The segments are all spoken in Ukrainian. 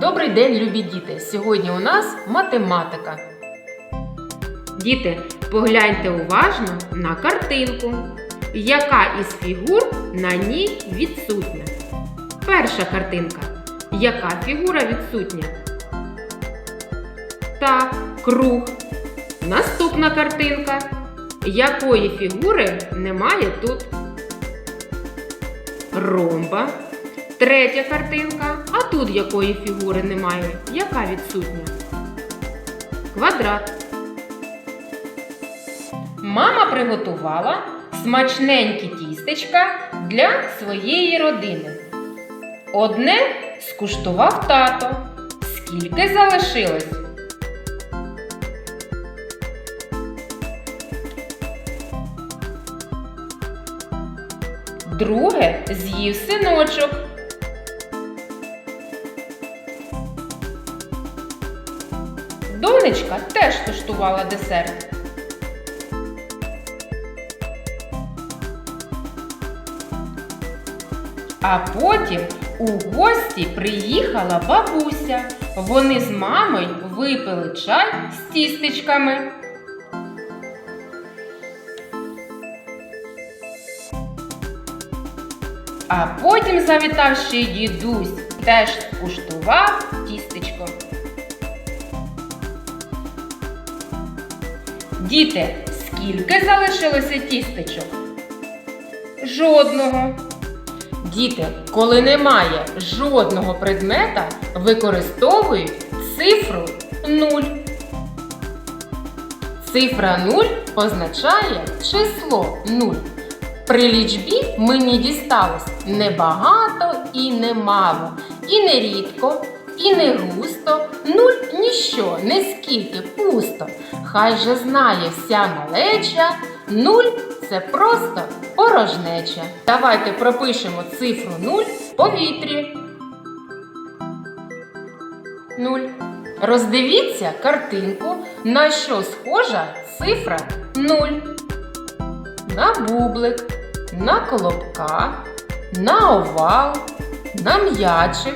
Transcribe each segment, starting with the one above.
Добрий день, любі діти! Сьогодні у нас математика. Діти, погляньте уважно на картинку. Яка із фігур на ній відсутня? Перша картинка. Яка фігура відсутня? Так, круг. Наступна картинка. Якої фігури немає тут? Ромба. Третя картинка. А тут якої фігури немає? Яка відсутня? Квадрат. Мама приготувала смачненькі тістечка для своєї родини. Одне скуштував тато. Скільки залишилось? Друге з'їв синочок. Донечка теж куштувала десерт. А потім у гості приїхала бабуся. Вони з мамою випили чай з тістечками. А потім завітав ще й дідусь, теж скуштував тістечко. Діти, скільки залишилося тістечок? Жодного. Діти, коли немає жодного предмета, використовують цифру 0. Цифра 0 означає число 0. При лічбі мені дісталось не багато і не мало, і не рідко, і не густо, нуль ніщо, не скільки пусто. Хай же знає вся малеча, нуль це просто порожнеча. Давайте пропишемо цифру 0 в повітрі. 0. Роздивіться картинку, на що схожа цифра 0 на бублик, на колобка, на овал, на м'ячик.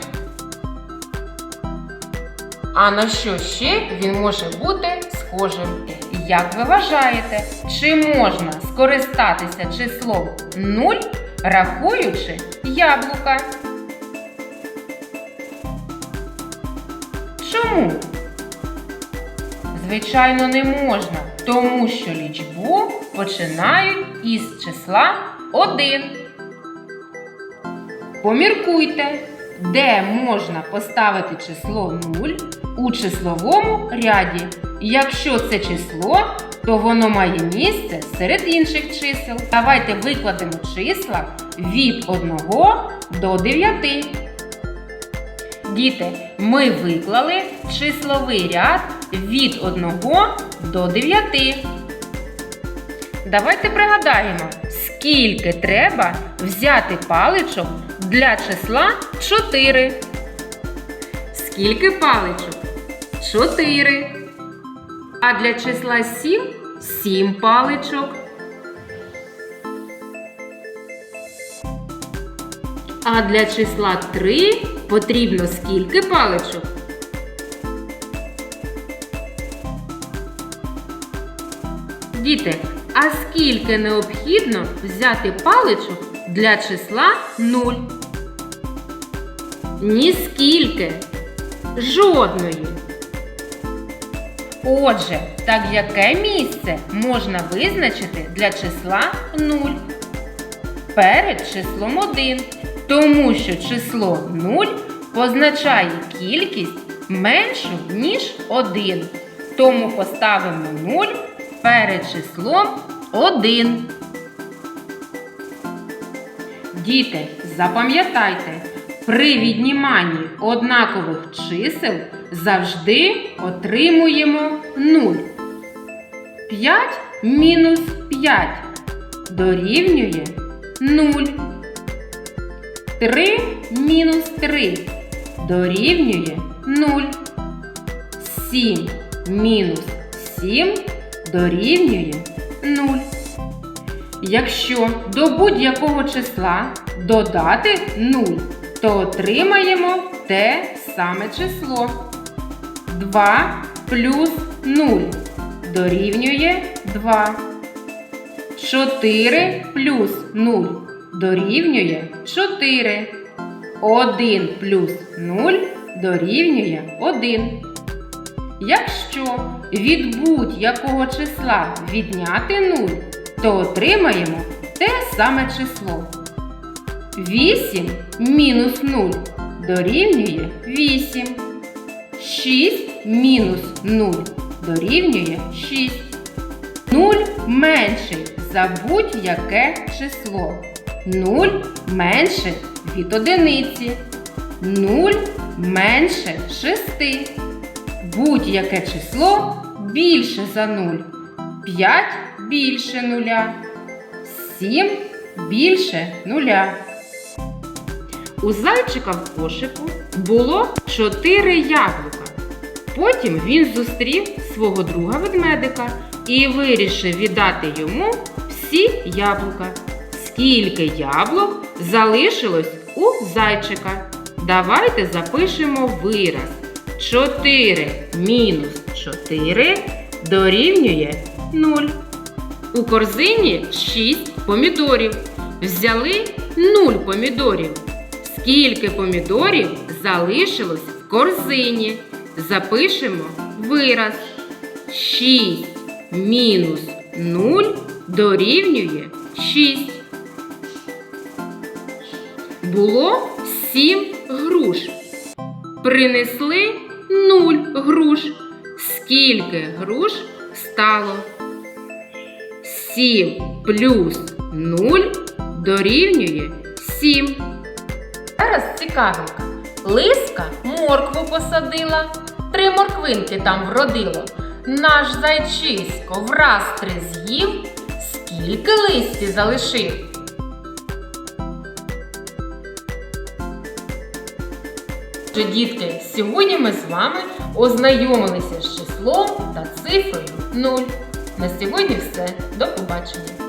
А на що ще він може бути схожим? Як ви вважаєте, чи можна скористатися числом 0, рахуючи яблука? Чому? Звичайно, не можна, тому що лічбу починають із числа 1. Поміркуйте, де можна поставити число 0 у числовому ряді. Якщо це число, то воно має місце серед інших чисел. Давайте викладемо числа від 1 до 9. Діти, ми виклали числовий ряд від 1 до 9. Давайте пригадаємо, скільки треба взяти паличок для числа 4. Скільки паличок? 4. А для числа 7 7 паличок. А для числа 3 потрібно скільки паличок? Діти, а скільки необхідно взяти паличок для числа 0? Ніскільки. Жодної. Отже, так яке місце можна визначити для числа 0? Перед числом 1. Тому що число 0 позначає кількість меншу, ніж 1. Тому поставимо 0 перед числом 1. Діти, запам'ятайте, при відніманні однакових чисел завжди отримуємо 0. 5 мінус 5 дорівнює 0. 3 мінус 3 дорівнює 0. 7 мінус 7 дорівнює 0. Якщо до будь-якого числа додати 0, то отримаємо те саме число. 2 плюс 0 дорівнює 2. 4 плюс 0 дорівнює 4. 1 плюс 0 дорівнює 1. Якщо від будь-якого числа відняти 0, то отримаємо те саме число. 8 мінус 0 дорівнює 8. 6 мінус 0 дорівнює 6. 0 менший за будь-яке число. 0 менше від одиниці. 0 менше 6. Будь-яке число більше за 0. 5 більше нуля. 7 більше нуля. У зайчика в кошику було 4 яблука. Потім він зустрів свого друга ведмедика і вирішив віддати йому всі яблука. Скільки яблук залишилось у зайчика? Давайте запишемо вираз. 4 мінус 4 дорівнює 0. У корзині 6 помідорів. Взяли 0 помідорів. Скільки помідорів залишилось в корзині? Запишемо вираз. 6 мінус 0 дорівнює 6. Було 7 груш. Принесли 0 груш. Скільки груш стало? 7 плюс 0 дорівнює 7. Зараз цікавенько. Лиска моркву посадила, три морквинки там вродило. Наш зайчисько враз три з'їв, скільки листі залишив. Що, дітки, сьогодні ми з вами ознайомилися з числом та цифрою 0. На сьогодні все. До побачення!